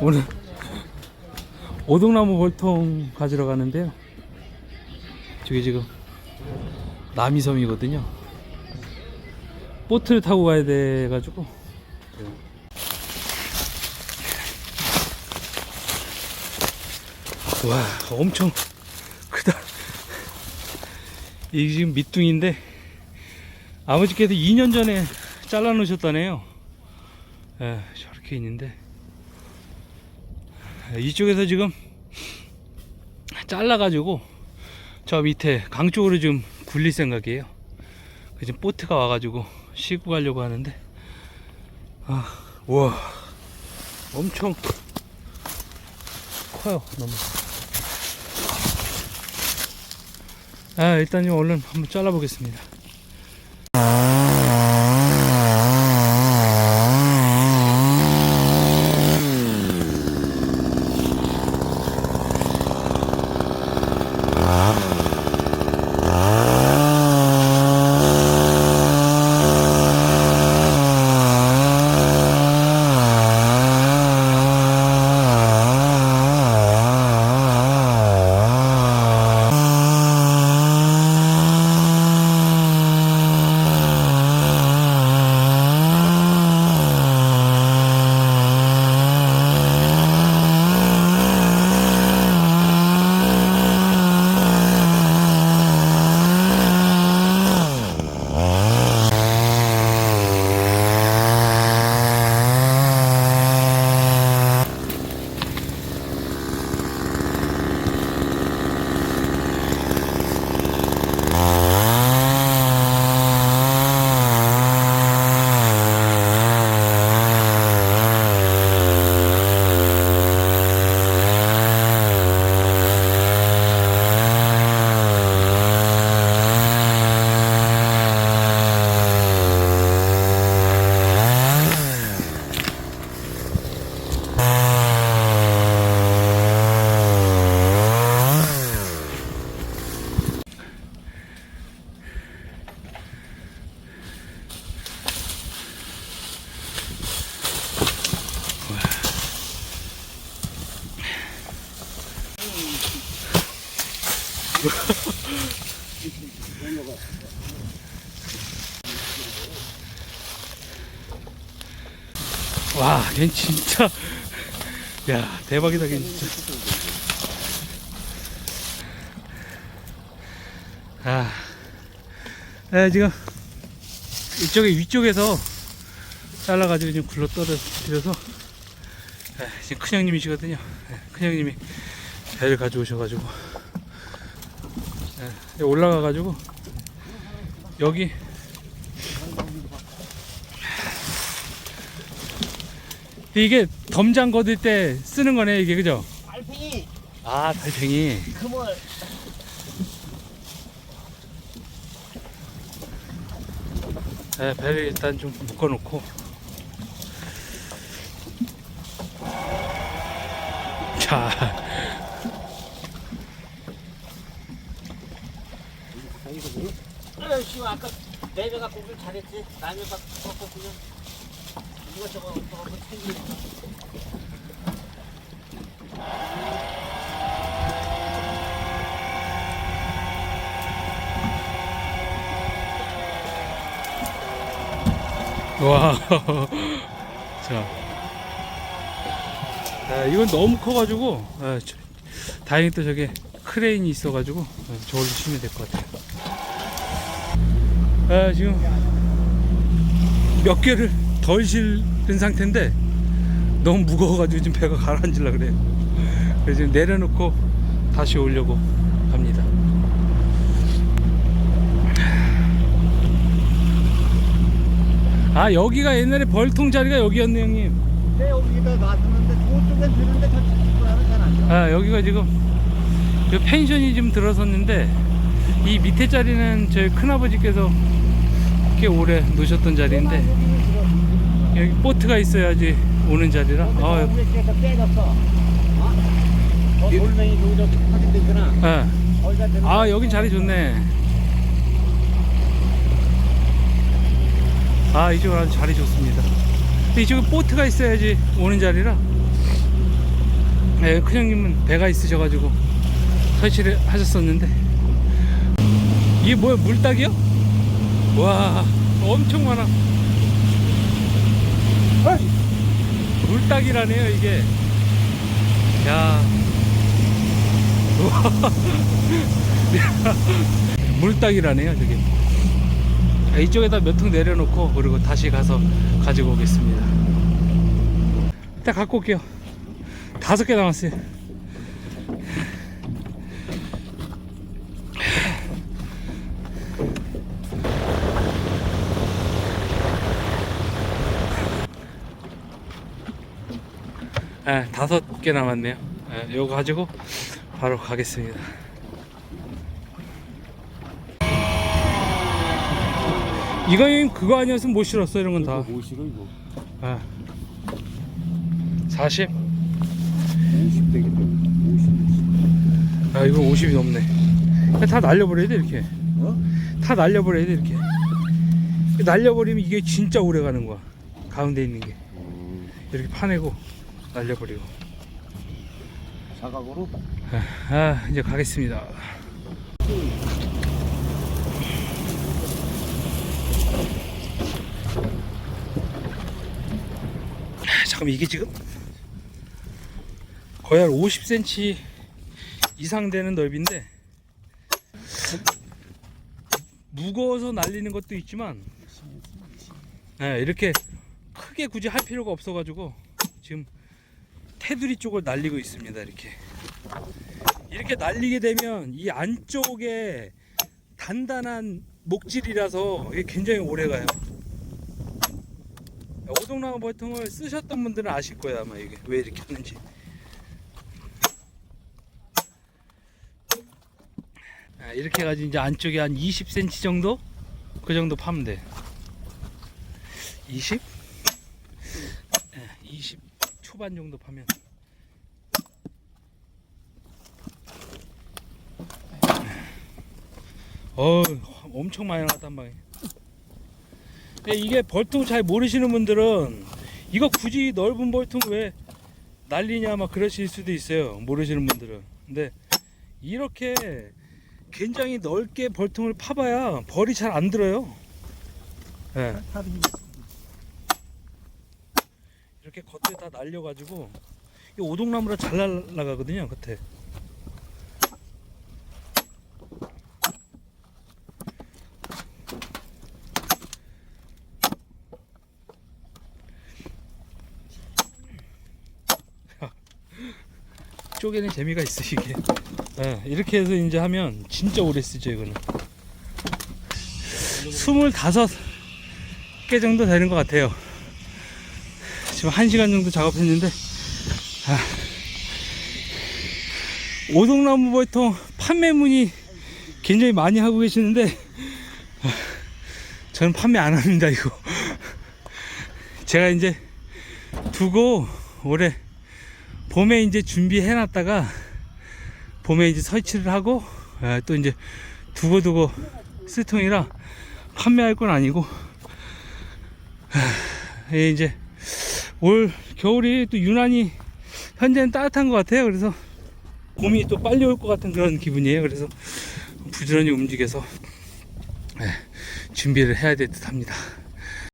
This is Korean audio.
오늘 오동나무 볼통 가지러 가는데요. 저기 지금 남이섬이거든요. 보트를 타고 가야 돼 가지고 와 엄청 크다. 이게 지금 밑둥인데 아버지께서 2년 전에 잘라 놓으셨다네요. 예, 저렇게 있는데 예, 이쪽에서 지금 잘라가지고 저 밑에 강 쪽으로 지금 굴릴 생각이에요. 그 지금 보트가 와가지고 싣고 가려고 하는데 아, 와 엄청 커요 너무. 아 일단 좀 얼른 한번 잘라 보겠습니다. 와, 걘 진짜 야 대박이다, 걘 진짜. 아, 네, 지금 이쪽에 위쪽에서 잘라가지고 지금 굴러 떨어뜨려서 네, 지금 큰 형님이시거든요. 네, 큰 형님이 배를 가져오셔가지고 네, 올라가가지고 여기. 이게 덤장 거둘 때 쓰는 거네 이게. 그죠? 알팽이. 아 달팽이. 그물. 네, 배를 일단 좀 묶어놓고. 자 아유 아까 내가 갖고 오길 잘했지 남이 갖고 그냥 누가 저거 저거 뭐 챙기는 와. 자. 아, 이건 너무 커가지고, 아, 저- 다행히 또 저게 크레인이 있어가지고, 아, 저걸로 치면 될 것 같아요. 아, 지금 몇 개를 덜 실은 상태인데, 너무 무거워가지고 지금 배가 가라앉으려 그래요. 그래서 지금 내려놓고 다시 오려고 합니다. 아, 여기가 옛날에 벌통 자리가 여기였네, 형님. 내 여기다 놔두는데 저쪽엔 되는데 저 집구라는 잘안 돼. 아 여기가 지금 이 펜션이 좀 들어섰는데 이 밑에 자리는 저희 큰아버지께서 꽤 오래 놓으셨던 자리인데 여기 보트가 있어야지 오는 자리라 아, 깨졌어. 어? 어. 예. 아 여긴 자리 좋네 아 이쪽은 아주 자리 좋습니다 이쪽에 보트가 있어야지 오는 자리라 네, 큰형님은 배가 있으셔가지고 설치를 하셨었는데 이게 뭐야 물닭이요? 와 엄청 많아. 물닭이라네요 이게. 야. 우와. 물닭이라네요 저게. 자, 이쪽에다 몇 통 내려놓고 그리고 다시 가서 가지고 오겠습니다. 일단 갖고 올게요. 다섯 개 남았어요 예, 다섯 개 남았네요. 예, 이거 가지고 바로 가겠습니다. 이거 그거 아니었으면 못 실었어 이런 건 다. 뭐 싫어 이거 아. 40? 50 되겠다 50 아 이거 50이 넘네. 다 날려버려야 돼 이렇게. 어? 다 날려버려야 돼 이렇게. 날려버리면 이게 진짜 오래 가는 거야. 가운데 있는 게 음, 이렇게 파내고 날려버리고. 사각으로? 아 이제 가겠습니다. 아, 잠깐만 이게 지금 거의 한 50cm 이상 되는 넓이인데 무거워서 날리는 것도 있지만 네, 이렇게 크게 굳이 할 필요가 없어 가지고 지금 테두리 쪽을 날리고 있습니다 이렇게 이렇게 날리게 되면 이 안쪽에 단단한 목질이라서 이게 굉장히 오래 가요. 오동나무 버통을 쓰셨던 분들은 아실 거예요 아마 이게 왜 이렇게 하는지. 아, 이렇게 해가지고 이제 안쪽에 한 20cm 정도 그 정도 파면 돼. 20? 예, 20 초반 정도 파면. 어 엄청 많이 나갔단 말이에요. 이게 벌통 잘 모르시는 분들은 이거 굳이 넓은 벌통 왜 날리냐 막 그러실 수도 있어요. 모르시는 분들은. 근데 이렇게 굉장히 넓게 벌통을 파봐야 벌이 잘 안 들어요. 예. 이렇게 겉에 다 날려가지고 이 오동나무라 잘 날라가거든요. 겉에. 쪼개는 재미가 있어 이게. 예, 이렇게 해서 이제 하면 진짜 오래 쓰죠 이거는. 25개 정도 되는 것 같아요. 지금 1시간 정도 작업했는데 아, 오동나무 벌통 판매 문의 굉장히 많이 하고 계시는데 아, 저는 판매 안 합니다 이거. 제가 이제 두고 올해 봄에 이제 준비해 놨다가 봄에 이제 설치를 하고 아, 또 이제 두고두고 쓸 통이라 판매할 건 아니고 아, 예, 이제 올 겨울이 또 유난히 현재는 따뜻한 것 같아요. 그래서 봄이 또 빨리 올 것 같은 그런 기분이에요. 그래서 부지런히 움직여서 예, 준비를 해야 될 듯 합니다